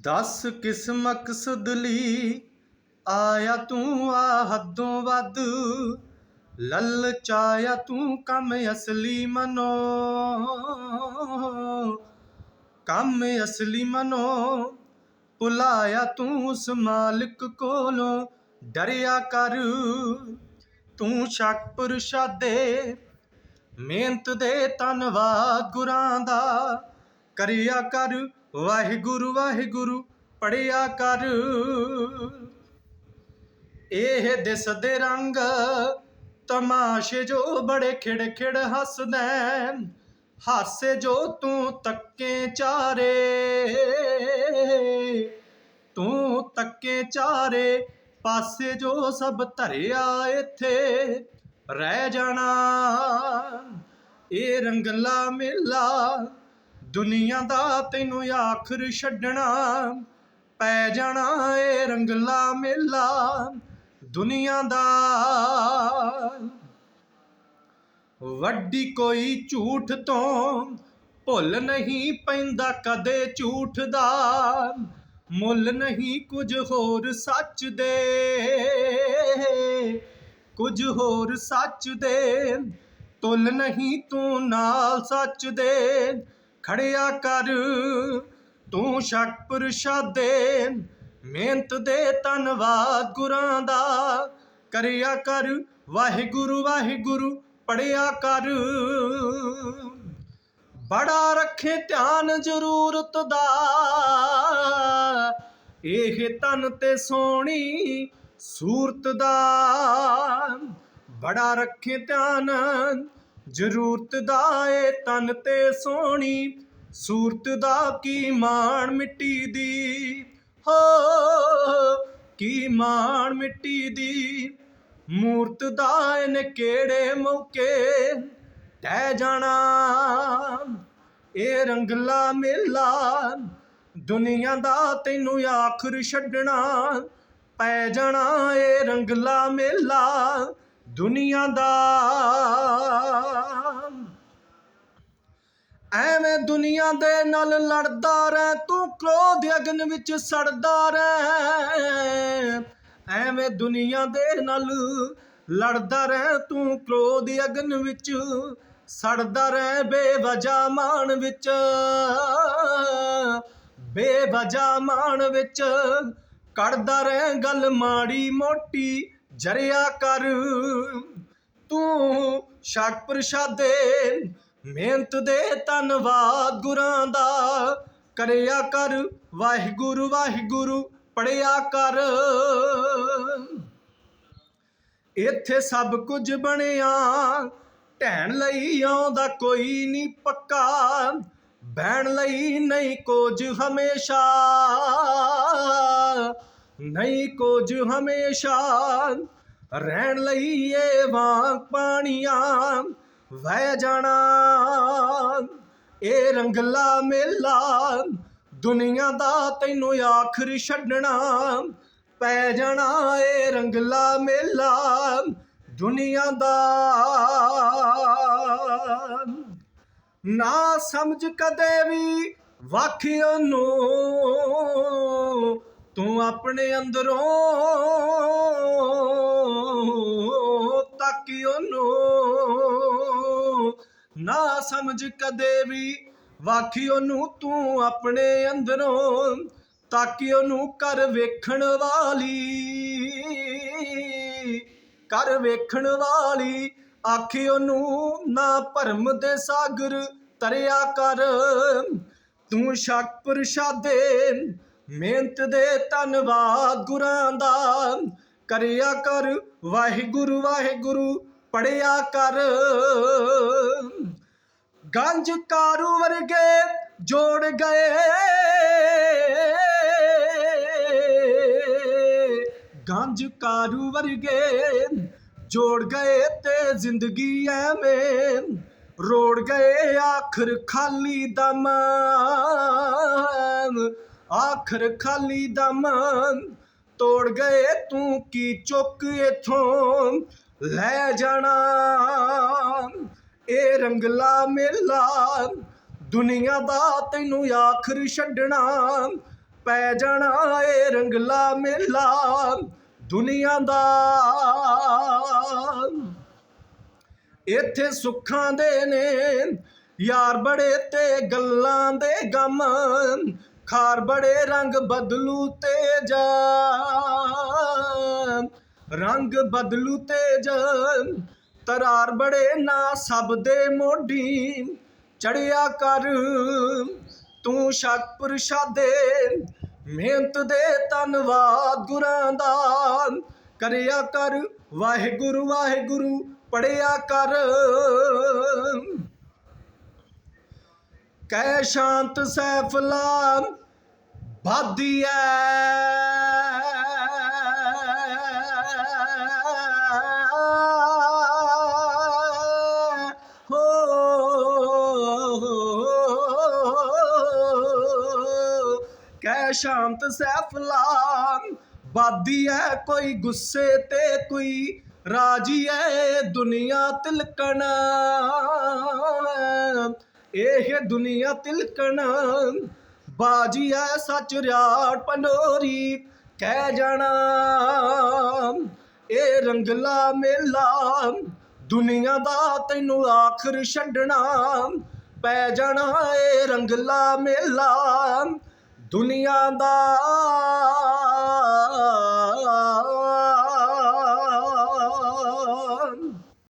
ਦਸ ਕਿਸ ਮਕਸਦ ਲਈ ਆਇਆ ਤੂੰ ਆ ਹੱਦੋਂ ਵੱਧ। ਲਲਚਾਇਆ ਤੂੰ ਕੰਮ ਅਸਲੀ ਮਨੋ। ਕੰਮ ਅਸਲੀ ਮਨੋ, ਭੁਲਾਇਆ ਤੂੰ ਉਸ ਮਾਲਕ ਕੋਲੋਂ। ਡਰਿਆ ਕਰ, ਤੂੰ ਸ਼ੱਕ ਪੁਰਸ਼ਾਦੇ। ਮਿਹਨਤ ਦੇ ਧੰਨਵਾਦ ਗੁਰਾਂ ਦਾ। ਕਰਿਆ ਕਰ ਵਾਹਿਗੁਰੂ ਵਾਹਿਗੁਰੂ ਪੜਿਆ ਕਰ। ਇਹ ਦਿਸਦੇ ਰੰਗ ਤਮਾਸ਼ੇ ਜੋ ਬੜੇ ਖਿੜ ਖਿੜ ਹੱਸਦਾ ਹੈ। ਹਾਸੇ ਜੋ ਤੂੰ ਤੱਕੇ ਚਾਰੇ। ਤੂੰ ਤੱਕੇ ਚਾਰੇ ਪਾਸੇ ਜੋ ਸਭ ਧਰਿਆ ਇੱਥੇ ਰਹਿ ਜਾਣਾ। ਇਹ ਰੰਗਲਾ ਮੇਲਾ ਦੁਨੀਆ ਦਾ ਤੈਨੂੰ ਆਖਰ ਛੱਡਣਾ, ਪੈ ਜਾਣਾ ਏ ਰੰਗਲਾ ਮੇਲਾ, ਦੁਨੀਆ ਦਾ। ਵੱਡੀ ਕੋਈ ਝੂਠ ਤੋਂ ਭੁੱਲ ਨਹੀਂ ਪੈਂਦਾ ਕਦੇ ਝੂਠ ਦਾ, ਮੁੱਲ ਨਹੀਂ ਕੁਝ ਹੋਰ ਸੱਚ ਦੇ। ਕੁਝ ਹੋਰ ਸੱਚ ਦੇ, ਤੁਲ ਨਹੀਂ ਤੂੰ ਨਾਲ ਸੱਚ ਦੇ। ਖੜਿਆ ਕਰ। ਤੂੰ ਸ਼ੱਕ ਪ੍ਰਸ਼ਾਦੇ, ਮਿਹਨਤ ਦੇ ਧੰਨਵਾਦ ਗੁਰਾਂ ਦਾ। ਕਰਿਆ ਕਰ, ਵਾਹਿਗੁਰੂ ਵਾਹਿਗੁਰੂ, ਪੜਿਆ ਕਰ। ਬੜਾ ਰੱਖੇ ਧਿਆਨ ਜ਼ਰੂਰਤ ਦਾ। ਇਹ ਤਨ ਤੇ ਸੋਹਣੀ ਸੂਰਤ ਦਾ। ਬੜਾ ਰੱਖੇ ਧਿਆਨ ਜ਼ਰੂਰਤ ਦਾ ਏ ਤਨ ਤੇ ਸੋਹਣੀ ਸੂਰਤ ਦਾ ਕੀ ਮਾਣ ਮਿੱਟੀ ਦੀ? ਹੋ, ਕੀ ਮਾਣ ਮਿੱਟੀ ਦੀ? ਮੂਰਤ ਦਾ ਇਹਨੇ ਕਿਹੜੇ ਮੌਕੇ? ਤੈ ਜਾਣਾ ਇਹ ਰੰਗਲਾ ਮੇਲਾ, ਦੁਨੀਆ ਦਾ ਤੈਨੂੰ ਆਖਰ ਛੱਡਣਾ। ਪੈ ਜਾਣਾ ਇਹ ਰੰਗਲਾ ਮੇਲਾ ਦੁਨੀਆ ਦਾ। ਐਵੇਂ ਦੁਨੀਆ ਦੇ ਨਾਲ ਲੜਦਾ ਰਹਿ, ਤੂੰ ਕ੍ਰੋਧ ਅਗਨ ਵਿੱਚ ਸੜਦਾ ਰਹਿ। ਐਵੇਂ ਦੁਨੀਆ ਦੇ ਨਾਲ ਲੜਦਾ ਰਹਿ, ਤੂੰ ਕ੍ਰੋਧ ਅਗਨ ਵਿੱਚ ਸੜਦਾ ਰਹਿ ਬੇਵਜਾ ਮਾਣ ਵਿੱਚ। ਬੇਵਜਾ ਮਾਣ ਵਿੱਚ ਕੱਢਦਾ ਰਹਿ, ਗੱਲ ਮਾੜੀ ਮੋਟੀ ਜਰਿਆ ਕਰ। ਤੂੰ ਸ਼ੱਕ ਪ੍ਰਸ਼ਾਦੇ, ਮਿਹਨਤ ਦੇ ਧੰਨਵਾਦ ਗੁਰਾਂ ਦਾ। ਕਰਿਆ ਕਰ, ਵਾਹਿਗੁਰੂ ਵਾਹਿਗੁਰੂ ਪੜਿਆ ਕਰ। ਇੱਥੇ ਸਭ ਕੁਝ ਬਣਿਆ, ਢਹਿਣ ਲਈ ਆਉਂਦਾ ਕੋਈ ਨਹੀਂ ਪੱਕਾ। ਬਹਿਣ ਲਈ ਨਹੀਂ ਕੁਝ ਹਮੇਸ਼ਾ। ਨਹੀਂ ਕੁਝ ਹਮੇਸ਼ਾ। ਰਹਿਣ ਲਈ ਇਹ ਵਾਂਗ ਪਾਣੀਆਂ, ਵਹਿ ਜਾਣਾ। ਇਹ ਰੰਗਲਾ ਮੇਲਾ, ਦੁਨੀਆ ਦਾ ਤੈਨੂੰ ਆਖਰ ਛੱਡਣਾ। ਪੈ ਜਾਣਾ ਏ ਰੰਗਲਾ ਮੇਲਾ, ਦੁਨੀਆ ਦਾ। ਨਾ ਸਮਝ ਕਦੇ ਵੀ ਵਾਖਿਓ ਨੂੰ ਤੂੰ ਆਪਣੇ ਅੰਦਰੋਂ ਤਾਕਿਓ ਨੂੰ ਨਾ ਸਮਝ ਕਦੇ ਵੀ। ਵਾਖਿਓ ਨੂੰ ਤੂੰ ਆਪਣੇ ਅੰਦਰੋਂ ਤਾਕਿਓ ਨੂੰ ਕਰ ਵੇਖਣ ਵਾਲੀ ਕਰ ਵੇਖਣ ਵਾਲੀ। ਆਖਿਓ ਨੂੰ ਨਾ ਭਰਮ ਦੇ ਸਾਗਰ ਤਰਿਆ ਕਰ, ਤੂੰ ਸ਼ੱਕ ਪ੍ਰਸ਼ਾਦੇ ਮਿਹਨਤ ਦੇ ਧੰਨਵਾਦ ਗੁਰਾਂ ਦਾ। ਕਰਿਆ ਕਰ ਵਾਹਿਗੁਰੂ ਵਾਹਿਗੁਰੂ ਪੜਿਆ ਕਰ। ਗੰਜ ਕਾਰੂ ਵਰਗੇ ਜੋੜ ਗਏ। ਗੰਜ ਕਾਰੂ ਵਰਗੇ ਜੋੜ ਗਏ ਤੇ ਜ਼ਿੰਦਗੀ ਐਵੇਂ ਰੋੜ ਗਏ ਆਖਰ ਖਾਲੀ ਦਮ। ਆਖਰ ਖਾਲੀ ਦਮਨ ਤੋੜ ਗਏ ਤੂੰ ਕੀ ਚੁੱਕ ਇਥੋਂ? ਲੈ ਜਾਣਾ, ਇਹ ਰੰਗਲਾ ਮੇਲਾ, ਦੁਨੀਆ ਦਾ ਤੈਨੂੰ ਆਖਰ ਛੱਡਣਾ। ਪੈ ਜਾਣਾ ਏ ਰੰਗਲਾ ਮੇਲਾ, ਦੁਨੀਆ ਦਾ। ਇੱਥੇ ਸੁੱਖਾਂ ਦੇ ਨੇ, ਯਾਰ ਬੜੇ ਤੇ ਗੱਲਾਂ ਦੇ ਗਮ। ਖਾਰ ਬੜੇ ਰੰਗ ਬਦਲੂ ਤੇਜ ਰੰਗ ਬਦਲੂ ਤੇਜ ਤਰਾਰ ਬੜੇ ਨਾ ਸਭ ਦੇ ਮੋਢੀ, ਚੜਿਆ ਕਰ ਤੂੰ ਸ਼ੱਕ ਪ੍ਰਸ਼ਾਦੇ, ਮਿਹਨਤ ਦੇ ਧੰਨਵਾਦ ਗੁਰਾਂ ਦਾ, ਕਰਿਆ ਕਰ ਵਾਹਿਗੁਰੂ ਵਾਹਿਗੁਰੂ, ਪੜਿਆ ਕਰ। ਕਹਿ ਸ਼ਾਂਤ ਸੈਫਲਾ ਬਾਦੀ ਹੋ ਕਹਿ ਸ਼ਾਂਤ ਸੈਫਲਾ ਬਾਦੀ ਐ ਕੋਈ ਗੁੱਸੇ ਤੇ ਕੋਈ ਰਾਜੀ ਐ ਦੁਨੀਆ ਤਿਲਕਣ। ਇਹ ਦੁਨੀਆ ਤਿਲਕਣ। ਬਾਜੀ ਐ ਸੱਚ ਰਿਆੜ ਪੰਡੋਰੀ, ਕਹਿ ਜਾਣਾ, ਇਹ ਰੰਗਲਾ ਮੇਲਾ। ਦੁਨੀਆ ਦਾ ਤੈਨੂੰ ਆਖਰ ਛੱਡਣਾ, ਪੈ ਜਾਣਾ ਏ ਰੰਗਲਾ ਮੇਲਾ। ਦੁਨੀਆ ਦਾ